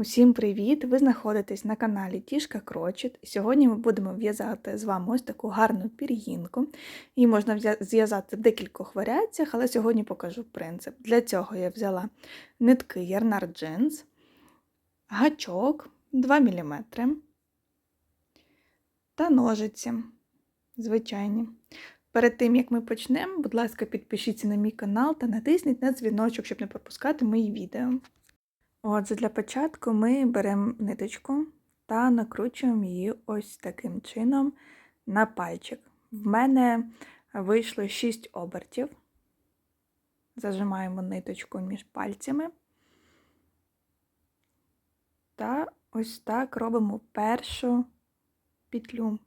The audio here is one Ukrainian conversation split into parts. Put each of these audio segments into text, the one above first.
Усім привіт! Ви знаходитесь на каналі Тішка Крочет. Сьогодні ми будемо в'язати з вами ось таку гарну пір'їнку. Її можна зв'язати в декількох варіаціях, але сьогодні покажу принцип. Для цього я взяла нитки Ярнар Jeans, гачок 2 мм та ножиці звичайні. Перед тим, як ми почнемо, будь ласка, підпишіться на мій канал та натисніть на дзвіночок, щоб не пропускати мої відео. Отже, для початку ми беремо ниточку та накручуємо її ось таким чином на пальчик. В мене вийшло 6 обертів. Зажимаємо ниточку між пальцями. Та ось так робимо першу петлю.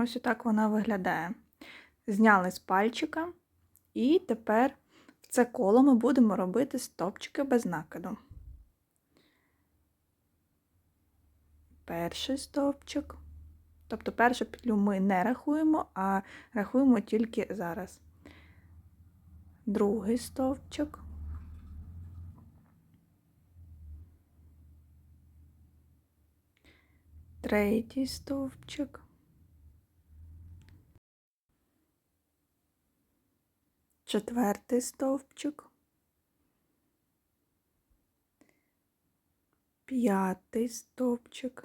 Ось отак вона виглядає. Зняли з пальчика, і тепер в це коло ми будемо робити стопчики без накиду. Перший стовпчик. Тобто першу петлю ми не рахуємо, а рахуємо тільки зараз. Другий стовпчик. Третій стовпчик. Четвертий стовпчик, п'ятий стовпчик.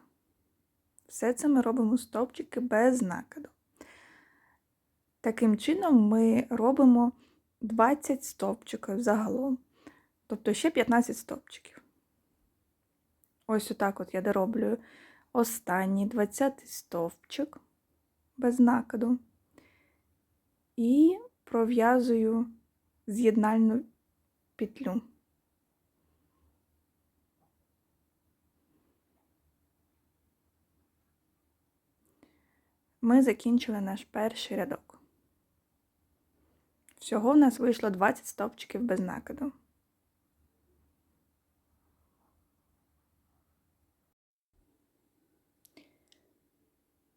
Все це ми робимо стовпчики без накиду. Таким чином ми робимо 20 стовпчиків загалом, тобто ще 15 стовпчиків. Ось отак от я дороблю останній 20 стовпчик без накиду. І пров'язую з'єднальну петлю. Ми закінчили наш перший рядок. Всього в нас вийшло 20 стовпчиків без накиду.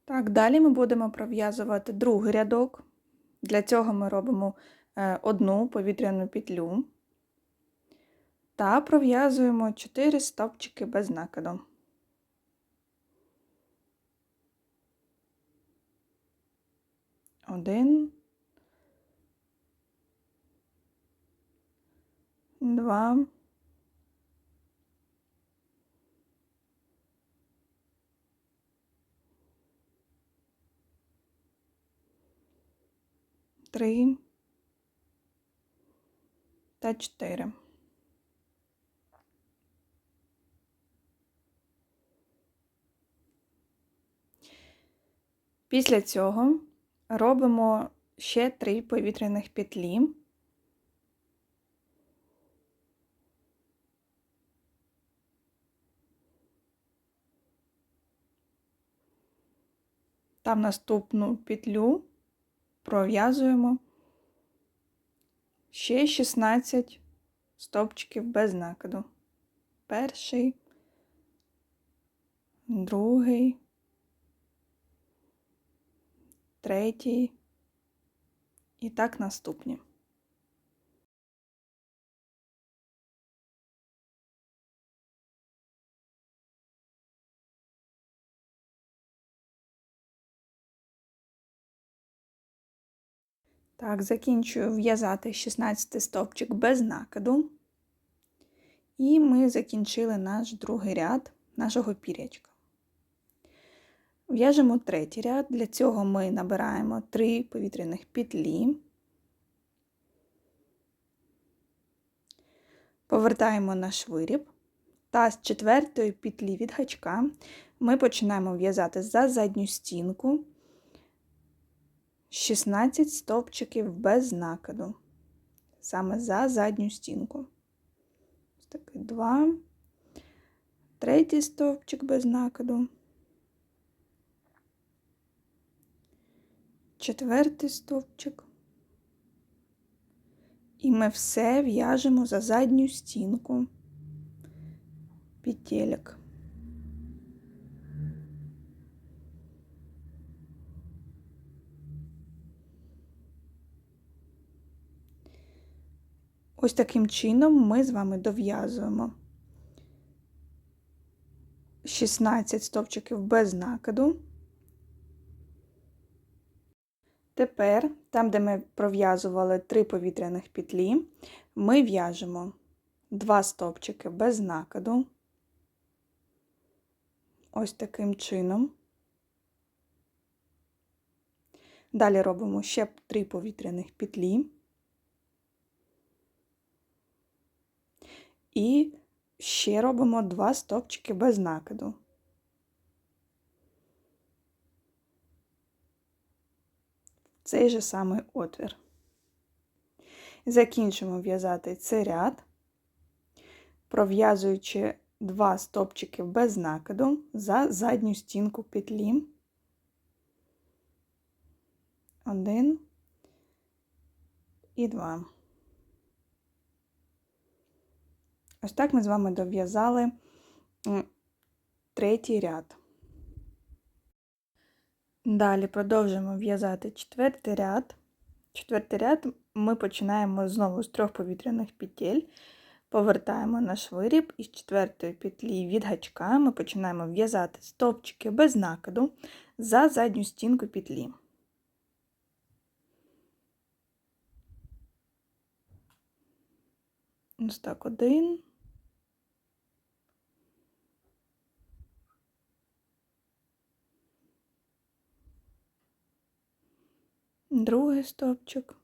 Так, далі ми будемо пров'язувати другий рядок. Для цього ми робимо е, одну повітряну петлю та пров'язуємо 4 стовпчики без накиду. Один, два, три та чотири. Після цього робимо ще три повітряних петлі. Там наступну петлю пров'язуємо ще 16 стовпчиків без накиду. Перший, другий, третій і так наступні. Так, закінчую в'язати 16 стовпчик без накиду. І ми закінчили наш другий ряд нашого пірячка. В'яжемо третій ряд, для цього ми набираємо 3 повітряних петлі, повертаємо наш виріб, та з четвертої петлі від гачка ми починаємо в'язати за задню стінку. 16 стовпчиків без накиду, саме за задню стінку. Ось такий два, третій стовпчик без накиду, четвертий стовпчик. І ми все в'яжемо за задню стінку петелек. Ось таким чином ми з вами дов'язуємо 16 стовпчиків без накиду. Тепер, там, де ми пров'язували 3 повітряних петлі, ми в'яжемо 2 стовпчики без накиду. Ось таким чином. Далі робимо ще 3 повітряних петлі. І ще робимо 2 стовпчики без накиду. Цей же самий отвір. Закінчимо в'язати цей ряд, пров'язуючи 2 стовпчики без накиду за задню стінку петлі. Один і два. Ось так ми з вами дов'язали третій ряд. Далі продовжуємо в'язати четвертий ряд. Четвертий ряд ми починаємо знову з трьох повітряних петель, повертаємо наш виріб і з четвертої петлі від гачка ми починаємо в'язати стовпчики без накиду за задню стінку петлі. Ось так один. Другий стовпчик.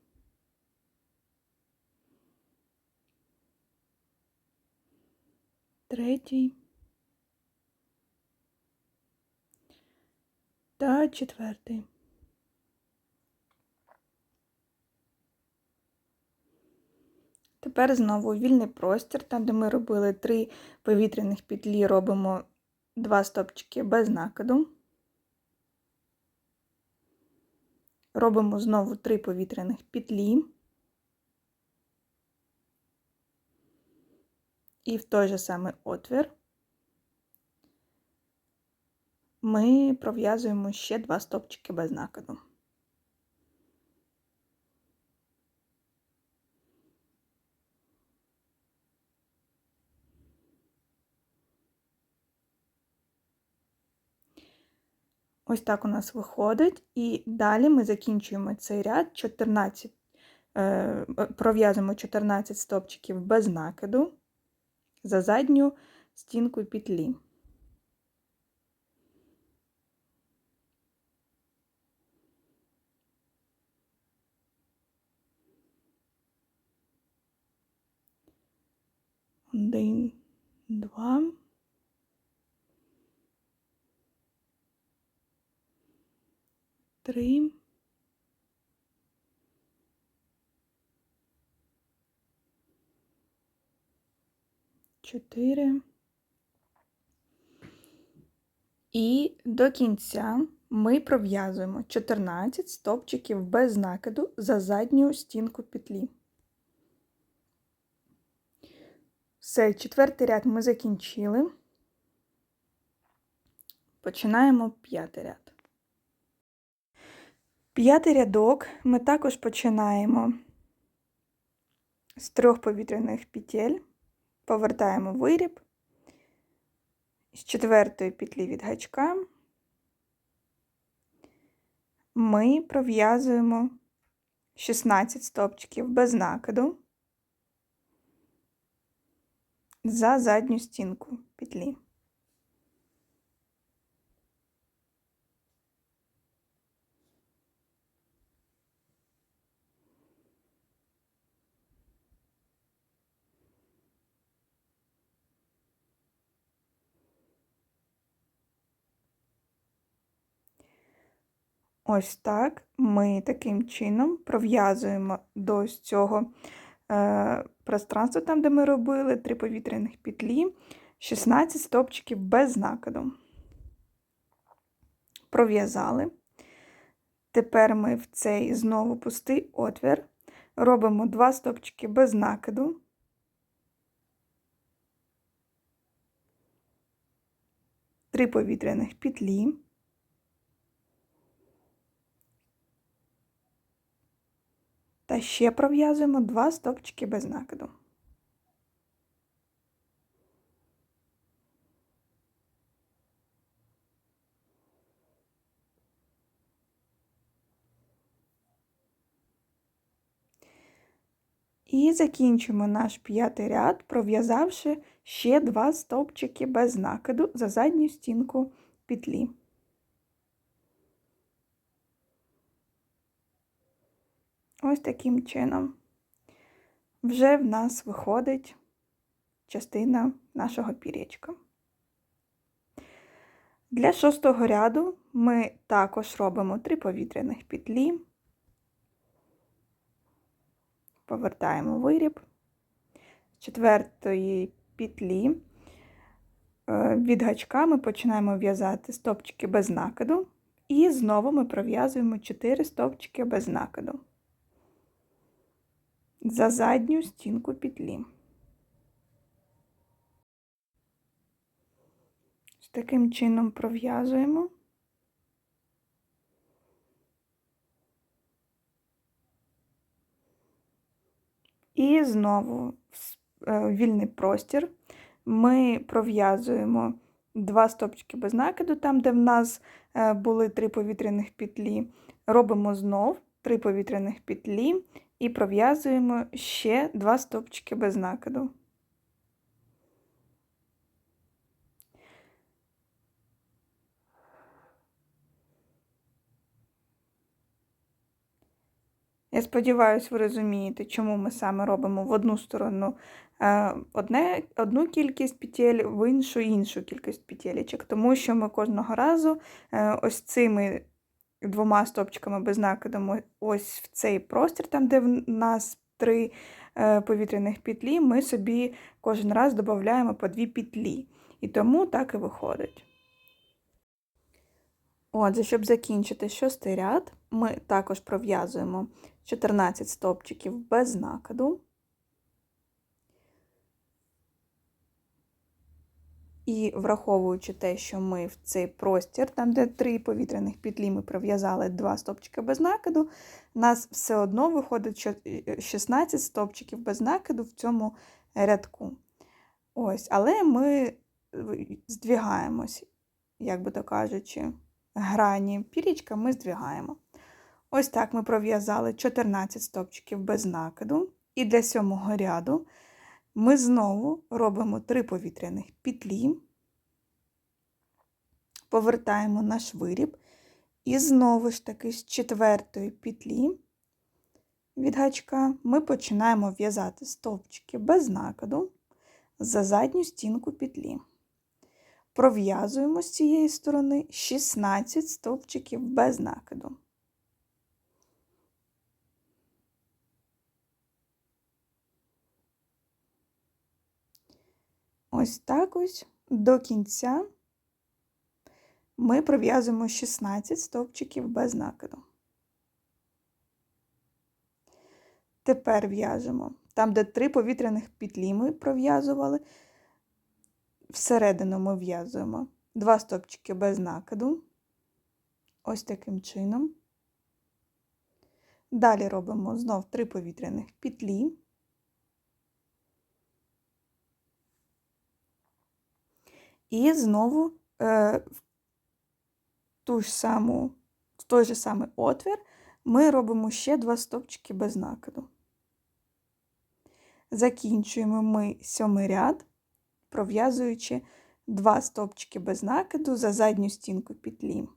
Третій. Та четвертий. Тепер знову вільний простір, там, де ми робили три повітряних петлі, робимо два стопчики без накиду. Робимо знову три повітряних петлі. І в той же самий отвір ми пров'язуємо ще два стопчики без накиду. Ось так у нас виходить, і далі ми закінчуємо цей ряд 14, е, пров'язуємо 14 стопчиків без накиду за задню стінку петлі. Один, два. Три. Чотири. І до кінця ми пров'язуємо 14 стовпчиків без накиду за задню стінку петлі. Все, четвертий ряд ми закінчили. Починаємо п'ятий ряд. П'ятий рядок. Ми також починаємо з трьох повітряних петель, повертаємо виріб, з четвертої петлі від гачка. Ми пров'язуємо 16 стопчиків без накиду за задню стінку петлі. Ось так ми таким чином пров'язуємо до цього е, пространства, там, де ми робили три повітряних петлі, 16 стопчиків без накиду. Пров'язали. Тепер ми в цей знову пустий отвір, робимо два стопчики без накиду. Три повітряних петлі. Та ще пров'язуємо два стовпчики без накиду. І закінчимо наш п'ятий ряд, пров'язавши ще два стовпчики без накиду за задню стінку петлі. Ось таким чином вже в нас виходить частина нашого пір'ячка. Для шостого ряду ми також робимо три повітряних петлі, повертаємо виріб з четвертої петлі. е, Від гачка ми починаємо в'язати стовпчики без накиду, і знову ми пров'язуємо 4 стовпчики без накиду за задню стінку петлі. З таким чином пров'язуємо. І знову в е, вільний простір ми пров'язуємо два стопчики без накиду, там, де в нас е, були три повітряних петлі, робимо знов три повітряних петлі і пров'язуємо ще два стопчики без накиду. Я сподіваюся, ви розумієте, чому ми саме робимо в одну сторону е, одне, одну кількість петель, в іншу іншу кількість петелечок, тому що ми кожного разу е, ось цими двома стопчиками без накиду ось в цей простір, там, де в нас три е, повітряних петлі, ми собі кожен раз додаємо по дві петлі. І тому так і виходить. Отже, щоб закінчити шостий ряд, ми також пров'язуємо 14 стовпчиків без накиду. І враховуючи те, що ми в цей простір, там, де три повітряних петлі, ми пров'язали два стовпчики без накиду, нас все одно виходить 16 стовпчиків без накиду в цьому рядку. Ось, Але ми здвігаємось, як би то кажучи, грані пірічка ми здвігаємо. Ось так ми пров'язали 14 стовпчиків без накиду. І для сьомого ряду ми знову робимо 3 повітряних петлі, повертаємо наш виріб, і знову ж таки з четвертої петлі від гачка ми починаємо в'язати стовпчики без накиду за задню стінку петлі. Пров'язуємо з цієї сторони 16 стовпчиків без накиду. Ось так ось до кінця ми пров'язуємо 16 стовпчиків без накиду. Тепер в'яжемо там, де три повітряних петлі ми пров'язували, всередину ми в'язуємо два стовпчики без накиду, ось таким чином. Далі робимо знов три повітряних петлі. І знову е, в ту ж саму, в той же самий отвір ми робимо ще два стовпчики без накиду. Закінчуємо ми сьомий ряд, пров'язуючи два стовпчики без накиду за задню стінку петлі.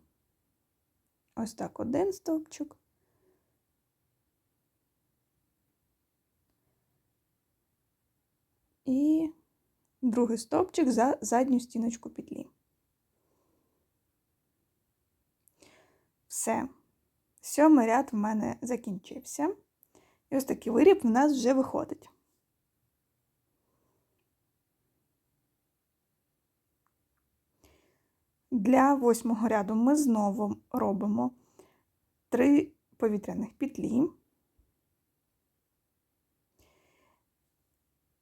Ось так один стовпчик. І другий стовпчик за задню стіночку петлі. Все. Сьомий ряд в мене закінчився. І ось такий виріб в нас вже виходить. Для восьмого ряду ми знову робимо три повітряних петлі.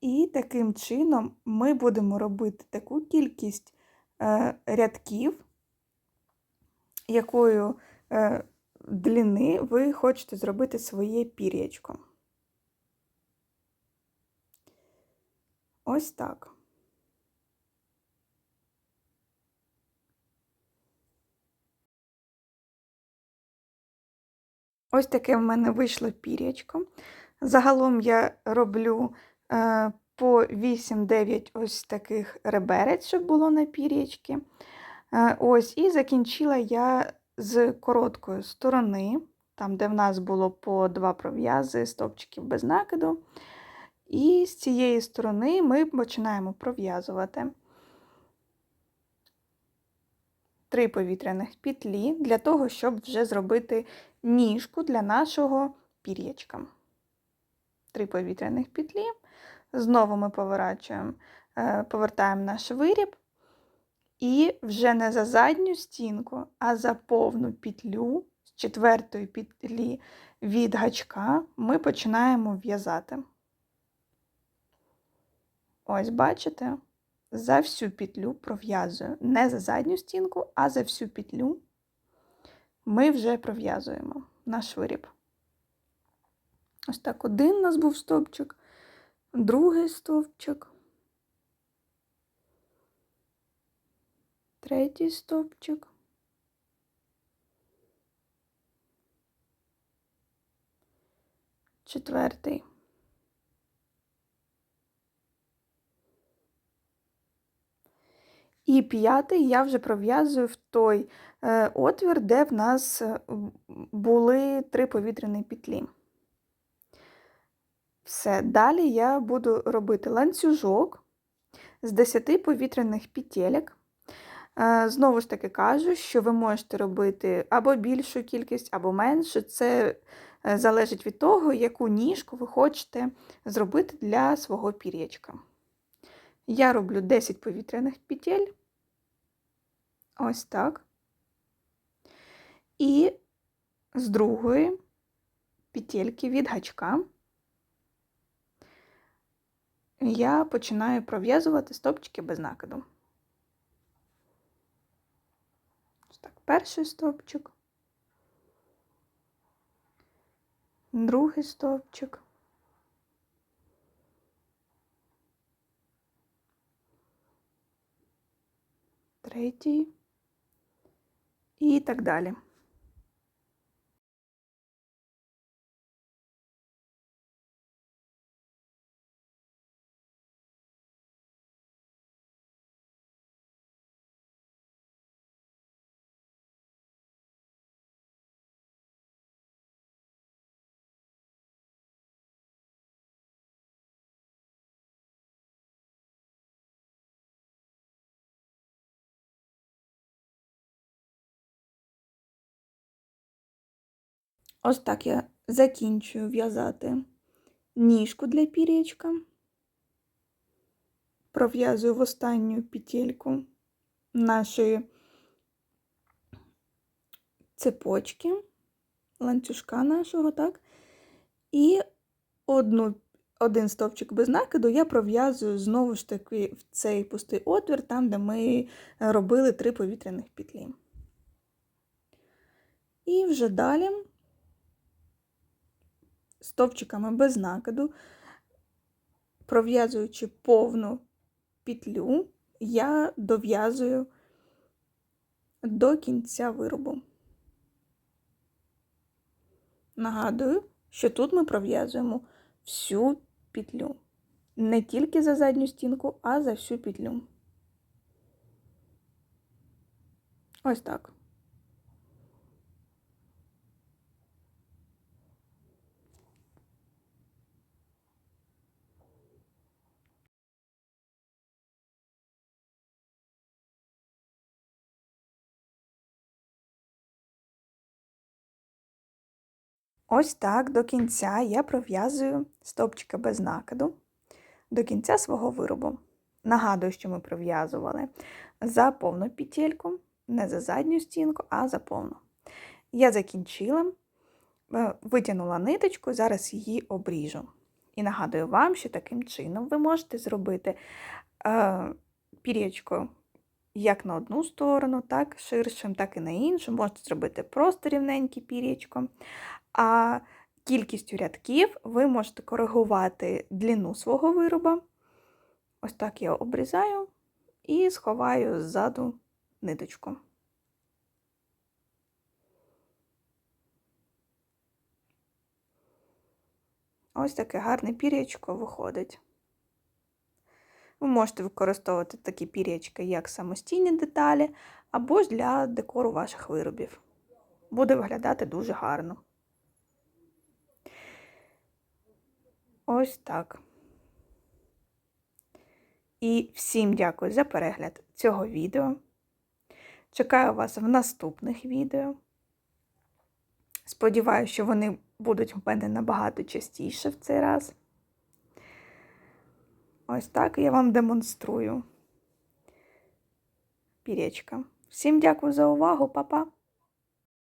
І таким чином ми будемо робити таку кількість е, рядків, якою е, длини ви хочете зробити своє пір'ячко. Ось так. Ось таке в мене вийшло пір'ячко. Загалом я роблю по 8-9 ось таких реберець, щоб було на пір'ячки. Е, ось, І закінчила я з короткої сторони, там, де в нас було по два пров'язи, стовпчиків без накиду. І з цієї сторони ми починаємо пров'язувати три повітряних петлі для того, щоб вже зробити ніжку для нашого пір'ячка. Три повітряних петлі. Знову ми поворачуємо, е, повертаємо наш виріб. І вже не за задню стінку, а за повну петлю з четвертої петлі від гачка ми починаємо в'язати. Ось, бачите, за всю петлю пров'язую. Не за задню стінку, а за всю петлю ми вже пров'язуємо наш виріб. Ось так один у нас був стовпчик, другий стовпчик, третій стовпчик. Четвертий. І п'ятий я вже пров'язую в той е, отвір, де в нас е, були три повітряні петлі. Все, далі я буду робити ланцюжок з 10 повітряних петелек. Е, знову ж таки кажу, що ви можете робити або більшу кількість, або меншу. Це залежить від того, яку ніжку ви хочете зробити для свого пір'ячка. Я роблю 10 повітряних петель. Ось так. І з другої петельки від гачка я починаю пров'язувати стопчики без накиду. Так, перший стовпчик, другий стовпчик. третій і так далі. Ось так я закінчую в'язати ніжку для пір'ячка, пров'язую в останню петельку нашої цепочки, ланцюжка нашого, так, і одну, один стовпчик без накиду я пров'язую знову ж таки в цей пустий отвір, там, де ми робили три повітряних петлі. І вже далі стовпчиками без накиду, пров'язуючи повну петлю, я дов'язую до кінця виробу. Нагадую, що тут ми пров'язуємо всю петлю. Не тільки за задню стінку, а за всю петлю. Ось так. Ось так до кінця я пров'язую стовпчики без накиду до кінця свого виробу. Нагадую, що ми пров'язували за повну петельку, не за задню стінку, а за повну. Я закінчила, е, витягнула ниточку, зараз її обріжу. І нагадую вам, що таким чином ви можете зробити е, пір'ячко як на одну сторону, так ширшим, так і на іншу. Можете зробити просто рівненьке пір'ячко. А кількістю рядків ви можете коригувати длину свого вироба. Ось так я обрізаю і сховаю ззаду ниточку. Ось таке гарне пір'ячко виходить. Ви можете використовувати такі пір'ячки як самостійні деталі, або ж для декору ваших виробів. Буде виглядати дуже гарно. Ось так. І всім дякую за перегляд цього відео. Чекаю вас в наступних відео. Сподіваюся, що вони будуть в мене набагато частіше в цей раз. Ось так я вам демонструю пірячка. Всім дякую за увагу, па-па!